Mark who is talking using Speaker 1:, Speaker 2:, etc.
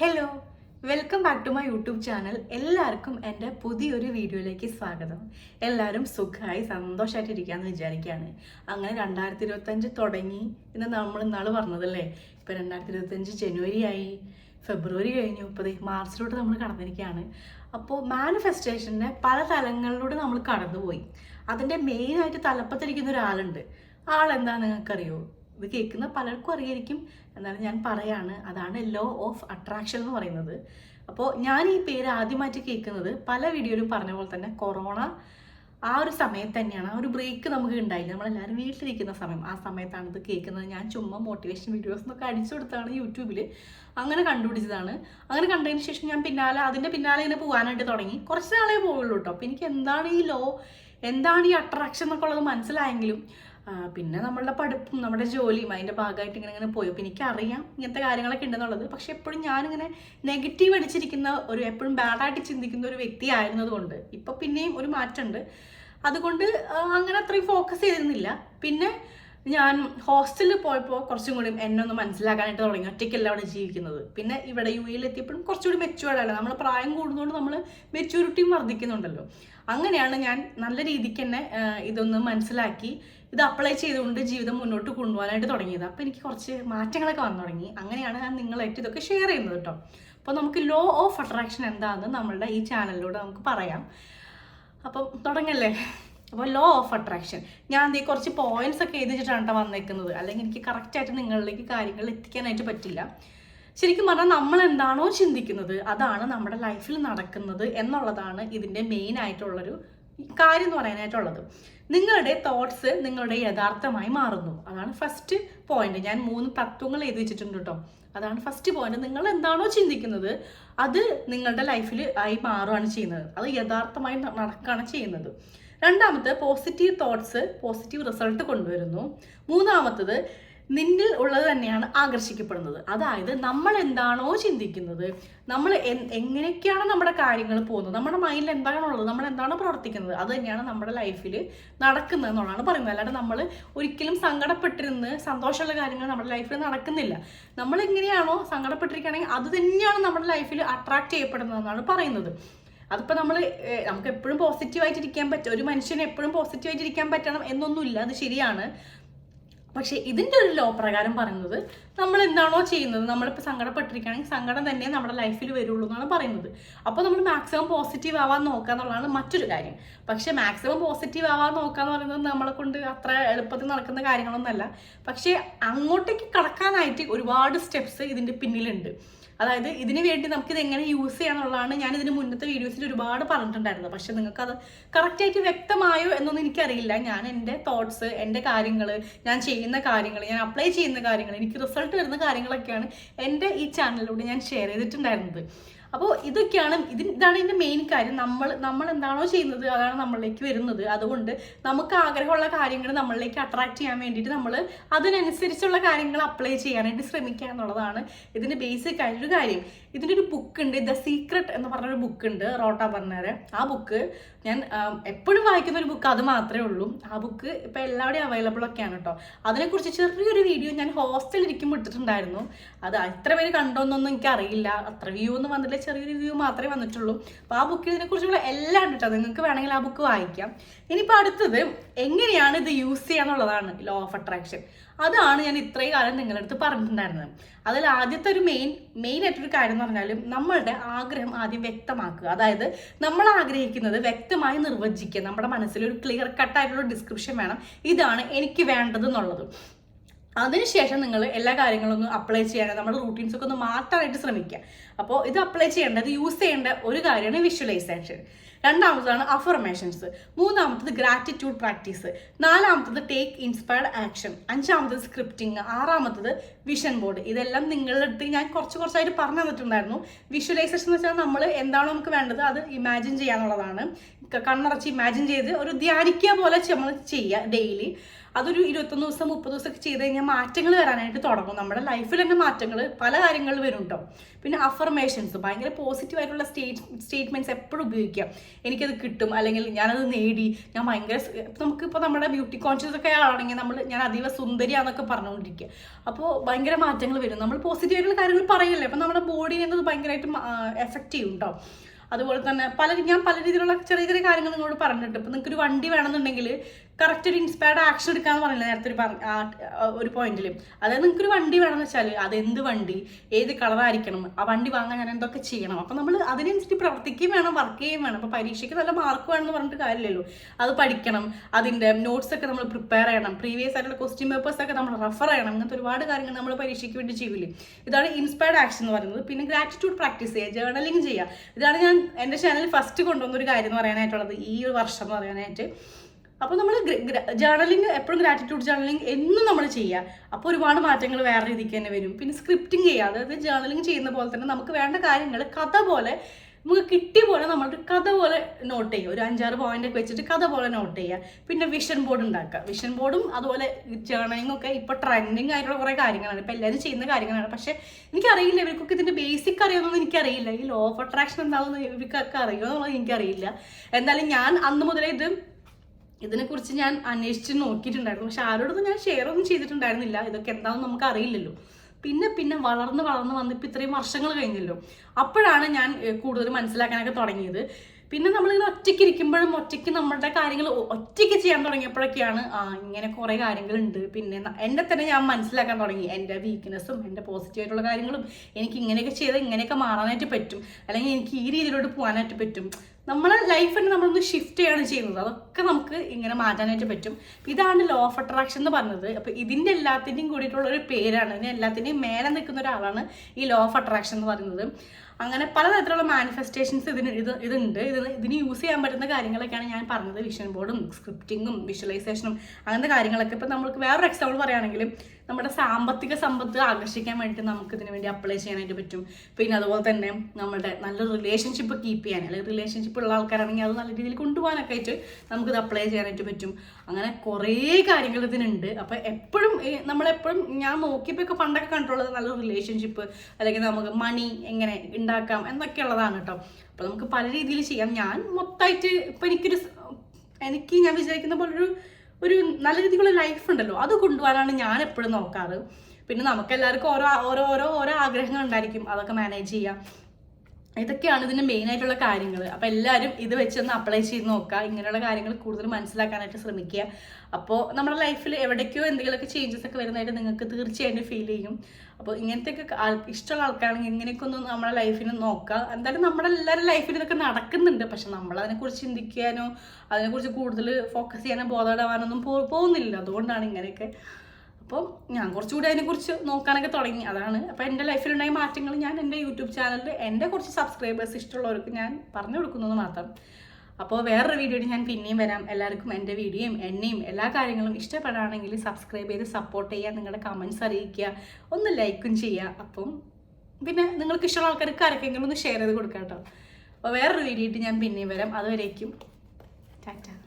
Speaker 1: Hello welcome back to my YouTube channel എല്ലാവർക്കും എന്റെ പുതിയൊരു വീഡിയോയിലേക്ക് സ്വാഗതം. എല്ലാവരും സുഖമായി സന്തോഷമായിട്ടിരിക്കാമെന്ന് വിചാരിക്കുകയാണ്. അങ്ങനെ രണ്ടായിരത്തി ഇരുപത്തഞ്ച് തുടങ്ങി എന്ന് നമ്മൾ ഇന്നാൾ പറഞ്ഞതല്ലേ? ഇപ്പം രണ്ടായിരത്തി ഇരുപത്തഞ്ച് ജനുവരി ആയി. ഫെബ്രുവരി കഴിഞ്ഞു. ഇപ്പോൾ മാർച്ചിലോട്ട് നമ്മൾ കടന്നിരിക്കുകയാണ്. അപ്പോൾ മാനിഫെസ്റ്റേഷന്റെ പല തലങ്ങളിലൂടെ നമ്മൾ കടന്നുപോയി. അതിന്റെ മെയിനായിട്ട് തലപ്പത്തിരിക്കുന്ന ഒരാളുണ്ട്. ആളെന്താ നിങ്ങൾക്കറിയോ? ഇത് കേൾക്കുന്ന പലർക്കും അറിയായിരിക്കും. എന്നാലും ഞാൻ പറയാണ് അതാണ് ലോ ഓഫ് അട്രാക്ഷൻ എന്ന് പറയുന്നത്. അപ്പോൾ ഞാൻ ഈ പേര് ആദ്യമായിട്ട് കേൾക്കുന്നത് പല വീഡിയോയിലും പറഞ്ഞ പോലെ തന്നെ കൊറോണ ആ ഒരു സമയത്ത് തന്നെയാണ്. ആ ഒരു ബ്രേക്ക് നമുക്ക് ഉണ്ടായില്ല. നമ്മളെല്ലാവരും വീട്ടിലിരിക്കുന്ന സമയം. ആ സമയത്താണ് ഇത് കേൾക്കുന്നത്. ഞാൻ ചുമ്മാ മോട്ടിവേഷൻ വീഡിയോസ് എന്നൊക്കെ അടിച്ചു കൊടുത്താണ് യൂട്യൂബിൽ അങ്ങനെ കണ്ടുപിടിച്ചതാണ്. അങ്ങനെ കണ്ടതിന് ശേഷം ഞാൻ പിന്നാലെ അതിന്റെ പിന്നാലെ ഇങ്ങനെ പോകാനായിട്ട് തുടങ്ങി. കുറച്ച് നാളേ പോവുള്ളൂ കേട്ടോ അപ്പോൾ എനിക്ക് എന്താണ് ഈ ലോ എന്താണ് ഈ അട്രാക്ഷൻ എന്നൊക്കെ ഉള്ളത് മനസ്സിലായെങ്കിലും പിന്നെ നമ്മളുടെ പഠിപ്പും നമ്മുടെ ജോലിയും അതിന്റെ ഭാഗമായിട്ട് ഇങ്ങനെ ഇങ്ങനെ പോയി. അപ്പോൾ എനിക്കറിയാം ഇങ്ങനത്തെ കാര്യങ്ങളൊക്കെ ഉണ്ടെന്നുള്ളത്. പക്ഷെ എപ്പോഴും ഞാനിങ്ങനെ നെഗറ്റീവ് അടിച്ചിരിക്കുന്ന ഒരു എപ്പോഴും ബാഡായിട്ട് ചിന്തിക്കുന്ന ഒരു വ്യക്തി ആയിരുന്നതുകൊണ്ട് പിന്നെയും ഒരു മാറ്റമുണ്ട്. അതുകൊണ്ട് അങ്ങനെ അത്രയും ഫോക്കസ് ചെയ്തിരുന്നില്ല. പിന്നെ ഞാൻ ഹോസ്റ്റലിൽ പോയപ്പോൾ കുറച്ചും കൂടി എന്നെ ഒന്ന് മനസ്സിലാക്കാനായിട്ട് തുടങ്ങി. ഒറ്റയ്ക്കല്ല അവിടെ ജീവിക്കുന്നത്. പിന്നെ ഇവിടെ യു എയിൽ എത്തിയപ്പോഴും കുറച്ചുകൂടി മെച്ചുവേഡാണ് നമ്മൾ പ്രായം കൂടുന്നതുകൊണ്ട് നമ്മൾ മെച്യൂരിറ്റിയും വർദ്ധിക്കുന്നുണ്ടല്ലോ. അങ്ങനെയാണ് ഞാൻ നല്ല രീതിക്ക് തന്നെ ഇതൊന്ന് മനസ്സിലാക്കി. ഇത് അപ്ലൈ ചെയ്തുകൊണ്ട് ജീവിതം മുന്നോട്ട് കൊണ്ടുപോകാനായിട്ട് തുടങ്ങിയത്. അപ്പോൾ എനിക്ക് കുറച്ച് മാറ്റങ്ങളൊക്കെ വന്നു തുടങ്ങി. അങ്ങനെയാണ് ഞാൻ നിങ്ങളായിട്ട് ഇതൊക്കെ ഷെയർ ചെയ്യുന്നത് കേട്ടോ. അപ്പോൾ നമുക്ക് ലോ ഓഫ് അട്രാക്ഷൻ എന്താണെന്ന് നമ്മളുടെ ഈ ചാനലിലൂടെ നമുക്ക് പറയാം. അപ്പം തുടങ്ങല്ലേ? അപ്പോൾ ലോ ഓഫ് അട്രാക്ഷൻ ഞാൻ ദേ കുറച്ച് പോയിന്റ്സ് ഒക്കെ എഴുതിച്ചിട്ടാണ് കേട്ടോ വന്നേക്കുന്നത്. അല്ലെങ്കിൽ എനിക്ക് കറക്റ്റായിട്ട് നിങ്ങളിലേക്ക് കാര്യങ്ങൾ എത്തിക്കാനായിട്ട് പറ്റില്ല. ശരിക്കും പറഞ്ഞാൽ നമ്മൾ എന്താണോ ചിന്തിക്കുന്നത് അതാണ് നമ്മുടെ ലൈഫിൽ നടക്കുന്നത് എന്നുള്ളതാണ് ഇതിന്റെ മെയിൻ ആയിട്ടുള്ളൊരു കാര്യം എന്ന് പറയാനായിട്ടുള്ളത്. നിങ്ങളുടെ തോട്ട്സ് നിങ്ങളുടെ യഥാർത്ഥമായി മാറുന്നു. അതാണ് ഫസ്റ്റ് പോയിന്റ് ഞാൻ മൂന്ന് തത്വങ്ങൾ എഴുതി വെച്ചിട്ടുണ്ട് കേട്ടോ. അതാണ് ഫസ്റ്റ് പോയിന്റ് നിങ്ങൾ എന്താണോ ചിന്തിക്കുന്നത് അത് നിങ്ങളുടെ ലൈഫിൽ ആയി മാറുകയാണ് ചെയ്യുന്നത്. അത് യഥാർത്ഥമായി നടക്കുകയാണ് ചെയ്യുന്നത്. രണ്ടാമത്തെ പോസിറ്റീവ് തോട്ട്സ് പോസിറ്റീവ് റിസൾട്ട് കൊണ്ടുവരുന്നു. മൂന്നാമത്തത് നിന്നിൽ ഉള്ളത് തന്നെയാണ് ആകർഷിക്കപ്പെടുന്നത്. അതായത് നമ്മൾ എന്താണോ ചിന്തിക്കുന്നത് നമ്മൾ എങ്ങനെയൊക്കെയാണ് നമ്മുടെ കാര്യങ്ങൾ പോകുന്നത് നമ്മുടെ മൈൻഡിൽ എന്താണുള്ളത് നമ്മൾ എന്താണോ പ്രവർത്തിക്കുന്നത് അത് തന്നെയാണ് നമ്മുടെ ലൈഫിൽ നടക്കുന്നത് എന്നുള്ളതാണ് പറയുന്നത്. അല്ലാതെ നമ്മൾ ഒരിക്കലും സങ്കടപ്പെട്ടിരുന്ന് സന്തോഷമുള്ള കാര്യങ്ങൾ നമ്മുടെ ലൈഫിൽ നടക്കുന്നില്ല. നമ്മൾ എങ്ങനെയാണോ സങ്കടപ്പെട്ടിരിക്കുകയാണെങ്കിൽ അത് തന്നെയാണ് നമ്മുടെ ലൈഫിൽ അട്രാക്ട് ചെയ്യപ്പെടുന്നതെന്നാണ് പറയുന്നത്. അതിപ്പോൾ നമ്മൾ നമുക്ക് എപ്പോഴും പോസിറ്റീവായിട്ട് ഇരിക്കാൻ പറ്റും ഒരു മനുഷ്യന് എപ്പോഴും പോസിറ്റീവായിട്ട് പറ്റണം എന്നൊന്നുമില്ല. അത് ശരിയാണ്. പക്ഷേ ഇതിന്റെ ഒരു ലോ പ്രകാരം പറയുന്നത് നമ്മൾ എന്താണോ ചെയ്യുന്നത് നമ്മളിപ്പോൾ സങ്കടപ്പെട്ടിരിക്കുകയാണെങ്കിൽ സങ്കടം തന്നെ നമ്മുടെ ലൈഫിൽ വരുള്ളൂ എന്നാണ് പറയുന്നത്. അപ്പോൾ നമ്മൾ മാക്സിമം പോസിറ്റീവ് ആവാൻ നോക്കുക എന്നുള്ളതാണ് മറ്റൊരു കാര്യം. പക്ഷേ മാക്സിമം പോസിറ്റീവ് ആവാൻ നോക്കുക എന്ന് പറയുന്നത് നമ്മളെ കൊണ്ട് അത്ര എളുപ്പത്തിൽ നടക്കുന്ന കാര്യങ്ങളൊന്നുമല്ല. പക്ഷേ അങ്ങോട്ടേക്ക് കടക്കാനായിട്ട് ഒരുപാട് സ്റ്റെപ്സ് ഇതിന്റെ പിന്നിലുണ്ട്. അതായത് ഇതിന് വേണ്ടി നമുക്ക് ഇത് എങ്ങനെ യൂസ് ചെയ്യാന്നുള്ളതാണ് ഞാൻ ഇതിന് മുന്നത്തെ വീഡിയോസിൽ ഒരുപാട് പറഞ്ഞിട്ടുണ്ടായിരുന്നത്. പക്ഷെ നിങ്ങൾക്ക് അത് കറക്റ്റായിട്ട് വ്യക്തമായോ എന്നൊന്നും എനിക്കറിയില്ല. ഞാൻ എന്റെ തോട്ട്സ് എന്റെ കാര്യങ്ങൾ ഞാൻ ചെയ്യുന്ന കാര്യങ്ങൾ ഞാൻ അപ്ലൈ ചെയ്യുന്ന കാര്യങ്ങൾ എനിക്ക് റിസൾട്ട് വരുന്ന കാര്യങ്ങളൊക്കെയാണ് എന്റെ ഈ ചാനലിലൂടെ ഞാൻ ഷെയർ ചെയ്തിട്ടുണ്ടായിരുന്നത്. അപ്പോൾ ഇതൊക്കെയാണ് ഇത് ഇതാണ് ഇതിന്റെ മെയിൻ കാര്യം. നമ്മൾ നമ്മൾ എന്താണോ ചെയ്യുന്നത് അതാണ് നമ്മളിലേക്ക് വരുന്നത്. അതുകൊണ്ട് നമുക്ക് ആഗ്രഹമുള്ള കാര്യങ്ങൾ നമ്മളിലേക്ക് അട്രാക്ട് ചെയ്യാൻ വേണ്ടിയിട്ട് നമ്മൾ അതിനനുസരിച്ചുള്ള കാര്യങ്ങൾ അപ്ലൈ ചെയ്യാനായിട്ട് ശ്രമിക്കുക എന്നുള്ളതാണ് ഇതിന്റെ ബേസിക് ആയിട്ടൊരു കാര്യം. ഇതിന്റെ ഒരു ബുക്ക് ഉണ്ട് ദ സീക്രട്ട് എന്ന് പറഞ്ഞൊരു ബുക്ക് ഉണ്ട് റോട്ട പറഞ്ഞേരെ. ആ ബുക്ക് ഞാൻ എപ്പോഴും വായിക്കുന്ന ഒരു ബുക്ക് അത് മാത്രമേ ഉള്ളൂ. ആ ബുക്ക് ഇപ്പോൾ എല്ലാവിടെയും അവൈലബിൾ ഒക്കെയാണ് കേട്ടോ. അതിനെക്കുറിച്ച് ചെറിയൊരു വീഡിയോ ഞാൻ ഹോസ്റ്റലിൽ ഇരിക്കുമ്പോൾ ഇട്ടിട്ടുണ്ടായിരുന്നു. അത് അത്ര പേര് കണ്ടോന്നൊന്നും എനിക്ക് അറിയില്ല അത്ര വ്യൂ ഒന്നും വന്നിട്ടില്ല ചെറിയൊരു വ്യൂ മാത്രമേ വന്നിട്ടുള്ളൂ. അപ്പോൾ ആ ബുക്കിൽ ഇതിനെക്കുറിച്ചുള്ള എല്ലാം ഉണ്ട് കേട്ടോ. നിങ്ങൾക്ക് വേണമെങ്കിൽ ആ ബുക്ക് വായിക്കാം. ഇനിയിപ്പോൾ അടുത്തത് എങ്ങനെയാണ് ഇത് യൂസ് ചെയ്യാന്നുള്ളതാണ് ലോ ഓഫ് അട്രാക്ഷൻ അതാണ് ഞാൻ ഇത്രയും കാലം നിങ്ങളുടെ അടുത്ത് പറഞ്ഞിട്ടുണ്ടായിരുന്നത്. അതിൽ ആദ്യത്തെ ഒരു മെയിൻ മെയിൻ ആയിട്ടൊരു കാര്യം എന്ന് പറഞ്ഞാൽ നമ്മളുടെ ആഗ്രഹം ആദ്യം വ്യക്തമാക്കുക. അതായത് നമ്മൾ ആഗ്രഹിക്കുന്നത് വ്യക്തമായി നിർവചിക്കുക. നമ്മുടെ മനസ്സിൽ ഒരു ക്ലിയർ കട്ടായിട്ടുള്ള ഡിസ്ക്രിപ്ഷൻ വേണം. ഇതാണ് എനിക്ക് വേണ്ടത് എന്നുള്ളത്. അതിനുശേഷം നിങ്ങൾ എല്ലാ കാര്യങ്ങളും ഒന്ന് അപ്ലൈ ചെയ്യാൻ നമ്മുടെ റൂട്ടീൻസ് ഒക്കെ ഒന്ന് മാറ്റാനായിട്ട് ശ്രമിക്കുക. അപ്പോൾ ഇത് അപ്ലൈ ചെയ്യേണ്ടത് യൂസ് ചെയ്യേണ്ട ഒരു കാര്യമാണ് വിഷ്വലൈസേഷൻ രണ്ടാമത്തതാണ് അഫർമേഷൻസ് മൂന്നാമത്തത് ഗ്രാറ്റിറ്റ്യൂഡ് പ്രാക്ടീസ് നാലാമത്തത് ടേക്ക് ഇൻസ്പയർഡ് ആക്ഷൻ അഞ്ചാമത്തത് സ്ക്രിപ്റ്റിംഗ് ആറാമത്തത് വിഷൻ ബോർഡ് ഇതെല്ലാം നിങ്ങളുടെ അടുത്ത് ഞാൻ കുറച്ച് കുറച്ചായിട്ട് പറഞ്ഞു തന്നിട്ടുണ്ടായിരുന്നു. വിഷ്വലൈസേഷൻ എന്ന് വെച്ചാൽ നമ്മൾ എന്താണോ നമുക്ക് വേണ്ടത് അത് ഇമാജിൻ ചെയ്യാന്നുള്ളതാണ്. കണ്ണടച്ച് ഇമാജിൻ ചെയ്ത് ഒരു ധ്യാനിക്കുക പോലെ നമ്മൾ ചെയ്യുക ഡെയിലി അതൊരു ഇരുപത്തൊന്ന് ദിവസം മുപ്പത് ദിവസമൊക്കെ ചെയ്ത് കഴിഞ്ഞാൽ മാറ്റങ്ങൾ വരാനായിട്ട് തുടങ്ങും. നമ്മുടെ ലൈഫിൽ തന്നെ മാറ്റങ്ങൾ പല കാര്യങ്ങൾ വരും കേട്ടോ പിന്നെ അഫർമേഷൻസ് ഭയങ്കര പോസിറ്റീവ് ആയിട്ടുള്ള സ്റ്റേറ്റ് സ്റ്റേറ്റ്മെന്റ്സ് എപ്പോഴും ഉപയോഗിക്കാം എനിക്കത് കിട്ടും അല്ലെങ്കിൽ ഞാനത് നേടി. ഞാൻ ഭയങ്കര നമുക്കിപ്പോൾ നമ്മുടെ ബ്യൂട്ടി കോൺഷ്യസ് ഒക്കെ ആണെങ്കിൽ നമ്മൾ ഞാൻ അതീവ സുന്ദരിയാന്നൊക്കെ പറഞ്ഞുകൊണ്ടിരിക്കുക. അപ്പോൾ ഭയങ്കര മാറ്റങ്ങൾ വരും. നമ്മൾ പോസിറ്റീവ് ആയിട്ടുള്ള കാര്യങ്ങൾ പറയല്ലേ? അപ്പം നമ്മുടെ ബോഡി എന്നത് ഭയങ്കരമായിട്ട് എഫക്റ്റ് ചെയ്യും കേട്ടോ അതുപോലെ തന്നെ പല ഞാൻ പല രീതിയിലുള്ള ചെറിയ ചെറിയ കാര്യങ്ങൾ നിങ്ങളോട് പറഞ്ഞിട്ടുണ്ട്. ഇപ്പം നിങ്ങൾക്കൊരു വണ്ടി വേണമെന്നുണ്ടെങ്കിൽ കറക്റ്റ് ഒരു ഇൻസ്പയർഡ് ആക്ഷൻ എടുക്കാന്ന് പറഞ്ഞില്ല നേരത്തെ ഒരു പറഞ്ഞ ഒരു പോയിന്റിൽ അതായത് നിങ്ങൾക്ക് ഒരു വണ്ടി വേണമെന്ന് വെച്ചാൽ അത് എന്ത് വണ്ടി ഏത് കളറായിരിക്കണം ആ വണ്ടി വാങ്ങാൻ ഞാൻ എന്തൊക്കെ ചെയ്യണം? അപ്പം നമ്മൾ അതിനനുസരിച്ച് പ്രവർത്തിക്കുകയും വേണം വർക്ക് ചെയ്യുകയും വേണം. അപ്പോൾ പരീക്ഷയ്ക്ക് നല്ല മാർക്ക് വേണമെന്ന് പറഞ്ഞിട്ട് കാര്യമില്ലല്ലോ. അത് പഠിക്കണം അതിന്റെ നോട്ട്സ് ഒക്കെ നമ്മൾ പ്രിപ്പയർ ചെയ്യണം പ്രീവിയസ് ആയിട്ടുള്ള ക്വസ്റ്റ്യൻ പേപ്പേഴ്സ് ഒക്കെ നമ്മൾ റെഫർ ചെയ്യണം. അങ്ങനത്തെ ഒരുപാട് കാര്യങ്ങൾ നമ്മൾ പരീക്ഷയ്ക്ക് വേണ്ടി ചെയ്യില്ലേ ഇതാണ് ഇൻസ്പയർഡ് ആക്ഷൻ എന്ന് പറയുന്നത്. പിന്നെ ഗ്രാറ്റിറ്റ്യൂഡ് പ്രാക്ടീസ് ചെയ്യുക ജേർണലിംഗ് ചെയ്യുക. ഇതാണ് ഞാൻ എന്റെ ചാനലിൽ ഫസ്റ്റ് കൊണ്ടുവന്ന ഒരു കാര്യം എന്ന് പറയാനായിട്ടുള്ളത്. ഈ ഒരു വർഷം എന്ന് പറയാനായിട്ട്. അപ്പോൾ നമ്മൾ ജേർണലിംഗ് എപ്പോഴും ഗ്രാറ്റിറ്റ്യൂഡ് ജേർണലിംഗ് എന്നും നമ്മൾ ചെയ്യുക അപ്പോൾ ഒരുപാട് മാറ്റങ്ങൾ വേറെ രീതിക്ക് തന്നെ വരും. പിന്നെ സ്ക്രിപ്റ്റിംഗ് ചെയ്യുക അതായത് ജേർണലിംഗ് ചെയ്യുന്ന പോലെ തന്നെ നമുക്ക് വേണ്ട കാര്യങ്ങൾ കഥ പോലെ നമുക്ക് കിട്ടിയ പോലെ നമ്മളൊരു കഥ പോലെ നോട്ട് ചെയ്യുക ഒരു അഞ്ചാറ് പോയിന്റ് ഒക്കെ വെച്ചിട്ട് കഥ പോലെ നോട്ട് ചെയ്യുക പിന്നെ വിഷൻ ബോർഡ് ഉണ്ടാക്കുക വിഷൻ ബോർഡും അതുപോലെ ജേർണലിംഗ് ഒക്കെ ഇപ്പോൾ ട്രെൻഡിങ് ആയിട്ടുള്ള കുറേ കാര്യങ്ങളാണ്. ഇപ്പോൾ എല്ലാവരും ചെയ്യുന്ന കാര്യങ്ങളാണ്. പക്ഷേ എനിക്കറിയില്ല ഇവർക്കൊക്കെ ഇതിന്റെ ബേസിക് അറിയാമെന്നൊന്നും എനിക്കറിയില്ല. ഈ ലോ ഓഫ് അട്രാക്ഷൻ എന്താണെന്ന് ഇവർക്കൊക്കെ അറിയുമോ എന്നുള്ളത് എനിക്കറിയില്ല. എന്തായാലും ഞാൻ അന്ന് മുതലേ ഇത് ഇതിനെക്കുറിച്ച് ഞാൻ അന്വേഷിച്ച് നോക്കിയിട്ടുണ്ടായിരുന്നു. പക്ഷെ ആരോടൊന്നും ഞാൻ ഷെയർ ഒന്നും ചെയ്തിട്ടുണ്ടായിരുന്നില്ല. ഇതൊക്കെ എന്താണെന്ന് നമുക്ക് അറിയില്ലല്ലോ. പിന്നെ പിന്നെ വളർന്ന് വളർന്ന് വന്ന് ഇപ്പം ഇത്രയും വർഷങ്ങൾ കഴിഞ്ഞല്ലോ. അപ്പോഴാണ് ഞാൻ കൂടുതൽ മനസ്സിലാക്കാനൊക്കെ തുടങ്ങിയത്. പിന്നെ നമ്മളിങ്ങനെ ഒറ്റയ്ക്ക് ഇരിക്കുമ്പോഴും ഒറ്റയ്ക്ക് നമ്മളുടെ കാര്യങ്ങൾ ഒറ്റയ്ക്ക് ചെയ്യാൻ തുടങ്ങിയപ്പോഴൊക്കെയാണ് ആ ഇങ്ങനെ കുറേ കാര്യങ്ങളുണ്ട്. പിന്നെ എന്നെ തന്നെ ഞാൻ മനസ്സിലാക്കാൻ തുടങ്ങി. എന്റെ വീക്ക്നെസ്സും എന്റെ പോസിറ്റീവ് ആയിട്ടുള്ള കാര്യങ്ങളും എനിക്ക് ഇങ്ങനെയൊക്കെ ചെയ്താൽ ഇങ്ങനെയൊക്കെ മാറാനായിട്ട് പറ്റും. അല്ലെങ്കിൽ എനിക്ക് ഈ രീതിയിലോട്ട് പോകാനായിട്ട് പറ്റും. നമ്മളെ ലൈഫിനെ നമ്മളൊന്ന് ഷിഫ്റ്റ് ചെയ്യാണ് ചെയ്യുന്നത്. അതൊക്കെ നമുക്ക് ഇങ്ങനെ മാറ്റാനായിട്ട് പറ്റും. ഇതാണ് ലോ ഓഫ് അട്രാക്ഷൻ എന്ന് പറഞ്ഞത്. അപ്പോൾ ഇതിന്റെ എല്ലാത്തിന്റെയും കൂടിയിട്ടുള്ള ഒരു പേരാണ്. ഇതിന് എല്ലാത്തിന്റെയും മേലെ നിൽക്കുന്ന ഒരാളാണ് ഈ ലോ ഓഫ് അട്രാക്ഷൻ എന്ന് പറയുന്നത്. അങ്ങനെ പലതരത്തിലുള്ള മാനിഫെസ്റ്റേഷൻസ് ഇതിന് ഇത് ഇതുണ്ട്. ഇതിന് ഇതിന് യൂസ് ചെയ്യാൻ പറ്റുന്ന കാര്യങ്ങളൊക്കെയാണ് ഞാൻ പറഞ്ഞത്. വിഷൻ ബോർഡും സ്ക്രിപ്റ്റിങ്ങും വിഷ്വലൈസേഷനും അങ്ങനത്തെ കാര്യങ്ങളൊക്കെ. ഇപ്പം നമ്മൾക്ക് വേറൊരു എക്സാമ്പിൾ പറയുകയാണെങ്കിൽ നമ്മുടെ സാമ്പത്തിക സമ്പത്ത് ആകർഷിക്കാൻ വേണ്ടിയിട്ട് നമുക്ക് ഇതിന് വേണ്ടി അപ്ലൈ ചെയ്യാനായിട്ട് പറ്റും. പിന്നെ അതുപോലെ തന്നെ നമ്മുടെ നല്ല റിലേഷൻഷിപ്പ് കീപ്പ് ചെയ്യാൻ അല്ലെങ്കിൽ റിലേഷൻഷിപ്പ് ഉള്ള ആൾക്കാരാണെങ്കിൽ അത് നല്ല രീതിയിൽ കൊണ്ടുപോകാനൊക്കെ ആയിട്ട് നമുക്കിത് അപ്ലൈ ചെയ്യാനായിട്ട് പറ്റും. അങ്ങനെ കുറേ കാര്യങ്ങൾ ഇതിനുണ്ട്. അപ്പോൾ എപ്പോഴും നമ്മളെപ്പോഴും ഞാൻ നോക്കിയപ്പോൾ പണ്ടൊക്കെ കണ്ടുള്ളത് നല്ല റിലേഷൻഷിപ്പ് അല്ലെങ്കിൽ നമുക്ക് മണി എങ്ങനെ ഉണ്ടാക്കാം എന്നൊക്കെയുള്ളതാണ് കേട്ടോ അപ്പോൾ നമുക്ക് പല രീതിയിൽ ചെയ്യാം. ഞാൻ മൊത്തമായിട്ട് ഇപ്പം എനിക്കൊരു എനിക്ക് ഞാൻ വിചാരിക്കുന്ന പോലെ ഒരു നല്ല രീതിക്കുള്ള ലൈഫ് ഉണ്ടല്ലോ. അത് കൊണ്ടുപോകാനാണ് ഞാൻ എപ്പോഴും നോക്കാറ്. പിന്നെ നമുക്ക് എല്ലാവർക്കും ഓരോ ഓരോ ഓരോ ഓരോ ആഗ്രഹങ്ങൾ ഉണ്ടായിരിക്കും. അതൊക്കെ മാനേജ് ചെയ്യാം. ഇതൊക്കെയാണ് ഇതിന്റെ മെയിൻ ആയിട്ടുള്ള കാര്യങ്ങൾ അപ്പോൾ എല്ലാവരും ഇത് വെച്ചൊന്ന് അപ്ലൈ ചെയ്ത് നോക്കുക. ഇങ്ങനെയുള്ള കാര്യങ്ങൾ കൂടുതൽ മനസ്സിലാക്കാനായിട്ട് ശ്രമിക്കുക. അപ്പോൾ നമ്മുടെ ലൈഫിൽ എവിടേക്കോ എന്തെങ്കിലുമൊക്കെ ചേഞ്ചസ് ഒക്കെ വരുന്നതായിട്ട് നിങ്ങൾക്ക് തീർച്ചയായിട്ടും ഫീൽ ചെയ്യും. അപ്പോൾ ഇങ്ങനത്തെയൊക്കെ ഇഷ്ടമുള്ള ആൾക്കാരാണെങ്കിൽ ഇങ്ങനെയൊക്കെ ഒന്ന് നമ്മുടെ ലൈഫിന് നോക്കുക. എന്തായാലും നമ്മുടെ എല്ലാവരുടെ ലൈഫിൽ ഇതൊക്കെ നടക്കുന്നുണ്ട്. പക്ഷെ നമ്മൾ അതിനെക്കുറിച്ച് ചിന്തിക്കാനോ അതിനെക്കുറിച്ച് കൂടുതൽ ഫോക്കസ് ചെയ്യാനോ ബോധപ്പെടാനൊന്നും പോകുന്നില്ല. അതുകൊണ്ടാണ് ഇങ്ങനെയൊക്കെ അപ്പോൾ ഞാൻ കുറച്ചുകൂടി അതിനെക്കുറിച്ച് നോക്കാനൊക്കെ തുടങ്ങി. അതാണ്. അപ്പോൾ എന്റെ ലൈഫിലുണ്ടായ മാറ്റങ്ങൾ ഞാൻ എന്റെ യൂട്യൂബ് ചാനലിൽ എന്റെ കുറച്ച് സബ്സ്ക്രൈബേഴ്സ് ഇഷ്ടമുള്ളവർക്ക് ഞാൻ പറഞ്ഞു കൊടുക്കുന്നത് മാത്രം. അപ്പോൾ വേറൊരു വീഡിയോയിൽ ഞാൻ പിന്നെയും വരാം. എല്ലാവർക്കും എന്റെ വീഡിയോയും എന്നെയും എല്ലാ കാര്യങ്ങളും ഇഷ്ടപ്പെടുകയാണെങ്കിൽ സബ്സ്ക്രൈബ് ചെയ്ത് സപ്പോർട്ട് ചെയ്യുക നിങ്ങളുടെ കമൻസ് അറിയിക്കുക ഒന്ന് ലൈക്കും ചെയ്യുക. അപ്പം പിന്നെ നിങ്ങൾക്ക് ഇഷ്ടമുള്ള ആൾക്കാർക്ക് ആർക്കെങ്കിലും ഒന്ന് ഷെയർ ചെയ്ത് കൊടുക്കാം കേട്ടോ. അപ്പോൾ വേറൊരു വീഡിയോ ഞാൻ പിന്നെയും വരാം. അതുവരേക്കും. ടാറ്റ.